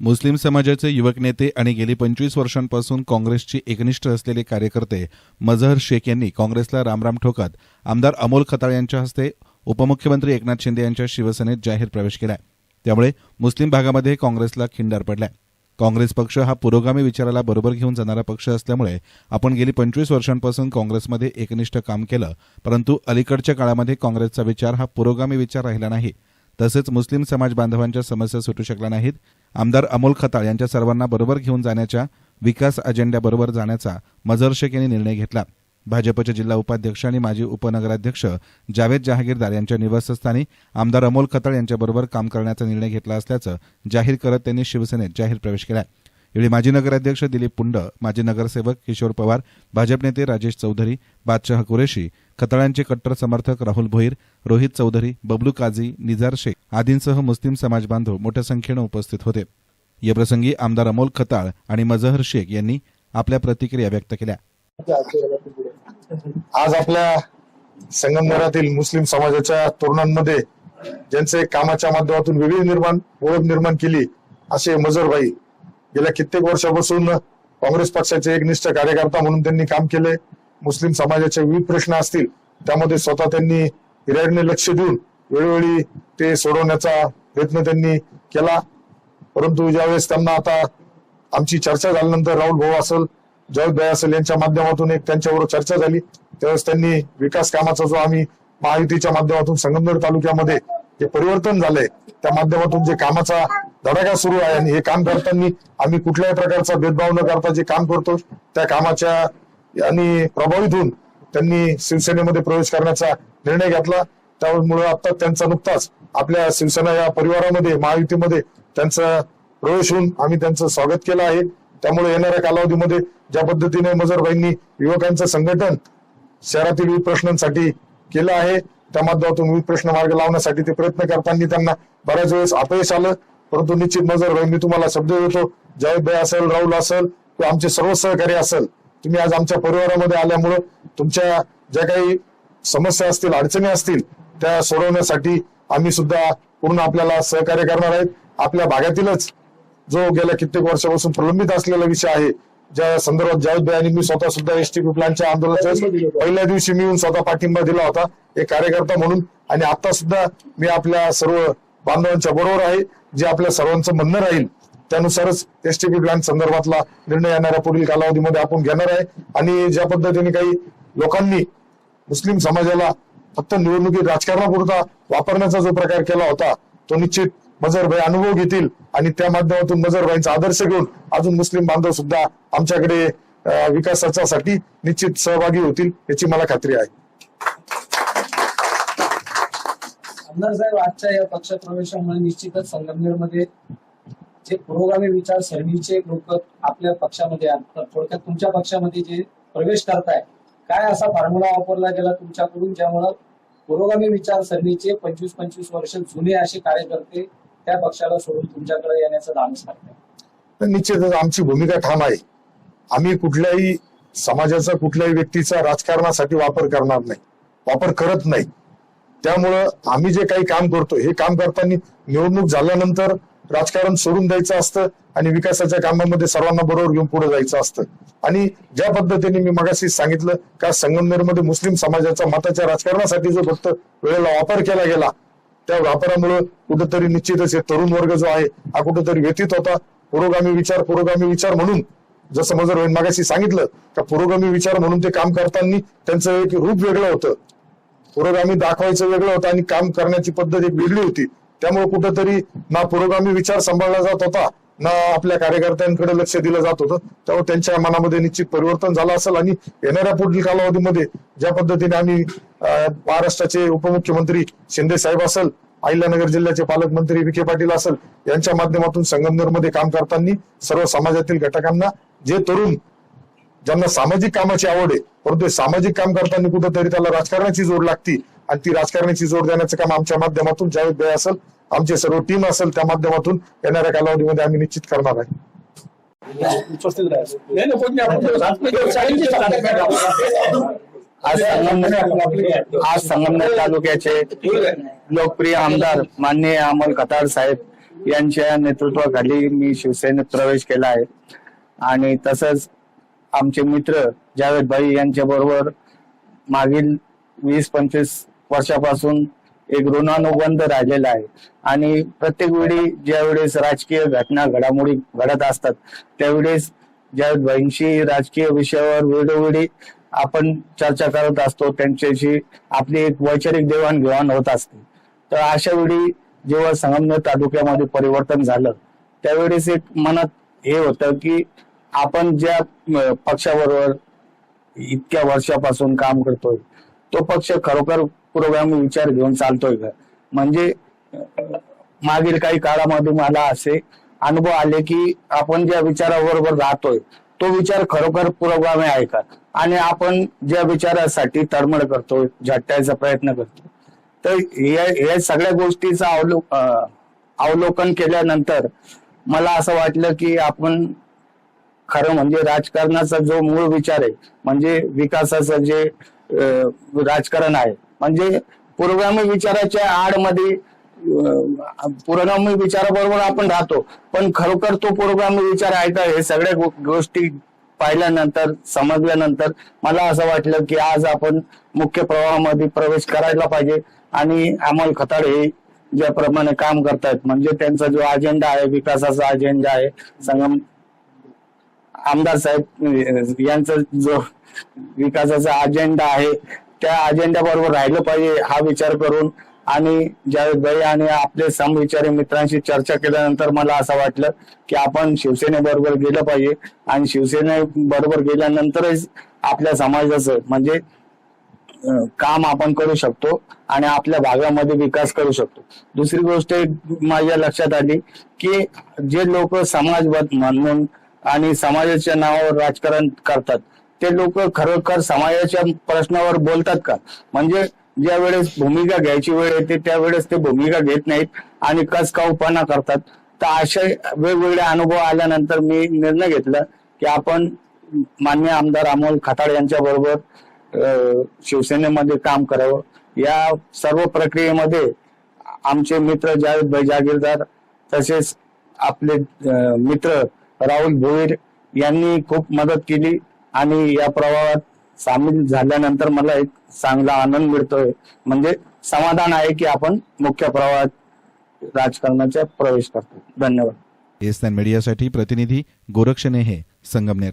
मुस्लिम समाजाचे युवक नेते आणि गेली पंचवीस वर्षांपासून काँग्रेसची एकनिष्ठ असलेले कार्यकर्ते मजहर शेख यांनी काँग्रेसला रामराम ठोकत आमदार अमोल खताळ यांच्या हस्ते उपमुख्यमंत्री एकनाथ शिंदे यांच्या शिवसेनेत जाहीर प्रवेश केला त्यामुळे मुस्लिम भागामध्ये काँग्रेसला खिंडार पडलाय. काँग्रेस पक्ष हा पुरोगामी विचाराला बरोबर घेऊन जाणारा पक्ष असल्यामुळे आपण गेली पंचवीस वर्षांपासून काँग्रेसमध्ये एकनिष्ठ काम केलं परंतु अलीकडच्या काळामध्ये काँग्रेसचा विचार हा पुरोगामी विचार राहिला नाही. तसेच मुस्लिम समाज बांधवांच्या समस्या सुटू शकल्या नाहीत. आमदार अमोल खताळ यांच्या सर्वांना बरोबर घेऊन जाण्याच्या विकास अजेंड्याबरोबर जाण्याचा मजर शेख यांनी निर्णय घेतला. भाजपचे जिल्हा उपाध्यक्ष आणि माजी उपनगराध्यक्ष जावेद जहागीरदार यांच्या निवासस्थानी आमदार अमोल खताळ यांच्याबरोबर काम करण्याचा निर्णय घेतला असल्याचं जाहीर करत त्यांनी शिवसेनेत जाहीर प्रवेश केला यावेळी माजी नगराध्यक्ष दिलीप पुंड माजी नगरसेवक किशोर पवार भाजप नेते राजेश चौधरी बादशाह कुरेशी खताळ्यांचे कट्टर समर्थक राहुल भोईर रोहित चौधरी बबलू काझी निजार शेख आदींसह मुस्लिम समाज बांधव मोठ्या संख्येनं उपस्थित होते. याप्रसंगी आमदार अमोल खताळ आणि मजहर शेख यांनी आपल्या प्रतिक्रिया व्यक्त केल्या. आज आपल्या संगमनेरातील मुस्लिम समाजाच्या तरुणांमध्ये ज्यांचे कामाच्या माध्यमातून वेगळी निर्माण ओळख निर्माण केली असे मजरबाई गेल्या कित्येक वर्षापासून काँग्रेस पक्षाचे एकनिष्ठ कार्यकर्ता म्हणून त्यांनी काम केले. मुस्लिम समाजाचे विविध प्रश्न असतील त्यामध्ये स्वतः त्यांनी हिराडने लक्ष देऊन वेळोवेळी ते सोडवण्याचा प्रयत्न त्यांनी केला. परंतु ज्यावेळेस त्यांना आता आमची चर्चा झाल्यानंतर राहुल भाऊ असेल जावेद भाई असेल यांच्या माध्यमातून एक त्यांच्यावर चर्चा झाली. त्यावेळेस त्यांनी विकास कामाचा जो आम्ही महायुतीच्या माध्यमातून संगमनेर तालुक्यामध्ये जे परिवर्तन झालंय त्या माध्यमातून जे कामाचा धडाका सुरू आहे आणि हे काम करताना आम्ही कुठल्याही प्रकारचा भेदभाव न करता जे काम करतो त्या कामाच्या आणि प्रभावित होऊन त्यांनी शिवसेनेमध्ये प्रवेश करण्याचा निर्णय घेतला. त्यामुळे आता त्यांचा नुकताच आपल्या शिवसेना या परिवारामध्ये महायुतीमध्ये त्यांचा प्रवेश होऊन आम्ही त्यांचं स्वागत केलं आहे. त्यामुळे येणाऱ्या कालावधीमध्ये ज्या पद्धतीने मजरबाईंनी युवकांचं संघटन शहरातील विविध प्रश्नांसाठी केलं आहे त्या माध्यमातून विविध प्रश्न मार्ग लावण्यासाठी ते प्रयत्न करताना त्यांना बऱ्याच वेळेस अपयश आलं. परंतु निश्चित मजरबाई मी तुम्हाला शब्द देतो. जावेद भाई असेल राहुल असेल किंवा आमचे सर्व सहकारी असेल तुम्ही आज आमच्या परिवारामध्ये आल्यामुळं तुमच्या ज्या काही समस्या असतील अडचणी असतील त्या सोडवण्यासाठी आम्ही सुद्धा पूर्ण आपल्याला सहकार्य करणार आहेत. आपल्या भागातीलच जो गेल्या कित्येक वर्षापासून प्रलंबित असलेला विषय आहे ज्या संदर्भात जावेद भाई आणि मी स्वतः सुद्धा एस टी प्लांटच्या आंदोलनाच्या पहिल्या दिवशी मी येऊन स्वतः पाठिंबा दिला होता. एक कार्यकर्ता म्हणून आणि आता सुद्धा मी आपल्या सर्व बांधवांच्या बरोबर आहे जे आपल्या सर्वांचं म्हणणं राहील त्यानुसारच एस टी संदर्भातला निर्णय येणाऱ्या पुढील कालावधीमध्ये आपण घेणार आहे. आणि ज्या पद्धतीने काही लोकांनी मुस्लिम समाजाला फक्त निवडणुकीत राजकारणापुरता वापरण्याचा जो प्रकार केला होता तो निश्चित मजरभाई अनुभव घेतील आणि त्या माध्यमातून मजरभाईंचा आदर्श घेऊन अजून मुस्लिम बांधव सुद्धा आमच्याकडे अं, निश्चित सहभागी होतील याची मला खात्री आहे. आमदार साहेब आजच्या या पक्ष प्रवेशामुळे निश्चितच संगमनेरमध्ये जे पुरोगामी विचारसरणीचे लोक आपल्या पक्षामध्ये आहेत, थोडक्यात तुमच्या पक्षामध्ये जे प्रवेश करताय काय असा फॉर्म्युला वापरला गेला तुमच्याकडून ज्यामुळं पुरोगामी विचारसरणीचे पंचवीस पंचवीस वर्ष जुने असे कार्यकर्ते त्या पक्षाला सोडून तुमच्याकडे येण्याचं धाडस करताय? निश्चितच आमची भूमिका ठाम आहे. आम्ही कुठल्याही समाजाचा कुठल्याही व्यक्तीचा राजकारणासाठी वापर करणार नाही. वापर करत नाही. त्यामुळं आम्ही जे काही काम करतो हे काम करताना निवडणूक झाल्यानंतर राजकारण सोडून द्यायचं असतं आणि विकासाच्या कामामध्ये सर्वांना बरोबर घेऊन पुढे जायचं असतं. आणि ज्या पद्धतीने मी मगाशी सांगितलं का संगमनेरमध्ये मुस्लिम समाजाच्या मताच्या राजकारणासाठी जो फक्त वेळेला वापर केला गेला त्या वापरामुळे कुठेतरी निश्चितच हे तरुण वर्ग जो आहे हा कुठेतरी व्यतीत होता. पुरोगामी विचार पुरोगामी विचार म्हणून जसं मजर होईन मागाशी सांगितलं का पुरोगामी विचार म्हणून ते काम करताना त्यांचं एक रूप वेगळं होतं. पुरोगामी दाखवायचं वेगळं होतं आणि काम करण्याची पद्धत एक वेगळी होती. त्यामुळे कुठंतरी ना पुरोगामी विचार सांभाळला जात होता ना आपल्या कार्यकर्त्यांकडे लक्ष दिलं जात होतं. त्यामुळे त्यांच्या मनामध्ये निश्चित परिवर्तन झालं असेल आणि येणाऱ्या पुढील कालावधीमध्ये ज्या पद्धतीने आम्ही महाराष्ट्राचे उपमुख्यमंत्री शिंदे साहेब असेल अहिल्यानगर जिल्ह्याचे पालकमंत्री विखे पाटील असेल यांच्या माध्यमातून संगमनेरमध्ये काम करताना सर्व समाजातील घटकांना जे तरुण ज्यांना सामाजिक कामाची आवड आहे परंतु सामाजिक काम करताना कुठेतरी त्याला राजकारणाची जोड लागती. आणि ती राजकारणाची जोड देण्याचं काम आमच्या माध्यमातून ज्यावेळी वेळ असेल आमचे सर्व टीम असेल त्या माध्यमातून येणाऱ्या कालावधीमध्ये आम्ही निश्चित करणार आहे. आज संगमनेर आज संगमनेर तालुक्याचे लोकप्रिय आमदार माननीय अमोल खताळ साहेब यांच्या नेतृत्वाखाली मी शिवसेनेत प्रवेश केला आहे. आणि तसंच आमचे मित्र जावेद भाई यांच्या बरोबर मागील वीस पंचवीस वर्षापासून एक ऋणानुबंध राहिलेला आहे. आणि प्रत्येक वेळी ज्यावेळेस राजकीय घटना घडामोडी घडत असतात त्यावेळेस जावेद भाईंशी राजकीय विषयावर वेळोवेळी आपण चर्चा करत असतो. त्यांच्याशी आपली एक वैचारिक देवाणघेवाण होत असते. तर अशा वेळी जेव्हा संगमनेर तालुक्यामध्ये परिवर्तन झालं त्यावेळेस एक मनात हे होतं की आपण ज्या पक्षाबरोबर इतक्या वर्षापासून काम करतोय तो पक्ष खरोखर पुरोगामी विचार घेऊन चालतोय का? म्हणजे मागील काही काळामध्ये मला असे अनुभव आले की आपण ज्या विचाराबरोबर राहतोय तो विचार खरोखर पुरोगामी आहे का? आणि आपण ज्या विचारासाठी तळमळ करतोय झटकायचा प्रयत्न करतो तर या या सगळ्या गोष्टीचं अवलो अवलोकन केल्यानंतर मला असं वाटलं की आपण खरं म्हणजे राजकारणाचा जो मूळ विचार आहे म्हणजे विकासाचं जे राजकारण आहे म्हणजे पुरोगामी विचाराच्या आडमध्ये पुरोगामी विचाराबरोबर आपण राहतो पण खरोखर तो पुरोगामी विचार आहे का हे सगळ्या गो- गोष्टी पाहिल्यानंतर समजल्यानंतर मला असं वाटलं की आज आपण मुख्य प्रवाहामध्ये प्रवेश करायला पाहिजे आणि अमोल खताड हे ज्याप्रमाणे काम करतायत म्हणजे त्यांचा जो अजेंडा आहे विकासाचा अजेंडा आहे संगम आमदार साहेब यांचा जो विकासाचा अजेंडा आहे त्या अजेंडा बरोबर राहिलं पाहिजे हा विचार करून आणि जावेद भाई आणि आपले समविचारी मित्रांशी चर्चा केल्यानंतर मला असं वाटलं की आपण शिवसेनेबरोबर गेलं पाहिजे आणि शिवसेने बरोबर गेल्यानंतरच आपल्या समाजाचं म्हणजे काम आपण करू शकतो आणि आपल्या भागामध्ये विकास करू शकतो. दुसरी गोष्ट माझ्या लक्षात आली की जे लोक समाजवाद म्हणून आणि समाजाच्या नावावर राजकारण करतात. ते लोक खरोखर समाजाच्या प्रश्नावर बोलतात का? म्हणजे ज्या वेळेस भूमिका घ्यायची वेळ येते त्यावेळेस ते भूमिका घेत नाहीत आणि कस काऊपणा करतात. तर असे वेगवेगळे अनुभव आल्यानंतर मी निर्णय घेतला की आपण मान्य आमदार अमोल खताळ यांच्या बरोबर शिवसेनेमध्ये काम करावं. या सर्व प्रक्रियेमध्ये आमचे मित्र जावेद भाई जागीरदार तसेच आपले मित्र राहुल भोईर यांनी खूप मदत केली आणि या प्रवाहात सामील झाल्यानंतर मला एक चांगला आनंद मिळतोय. म्हणजे समाधान आहे की आपण मुख्य प्रवाहात राजकारणाचा प्रवेश करतो. धन्यवाद. एस मीडियासाठी प्रतिनिधी गोरक्षणे हे संगमनेर.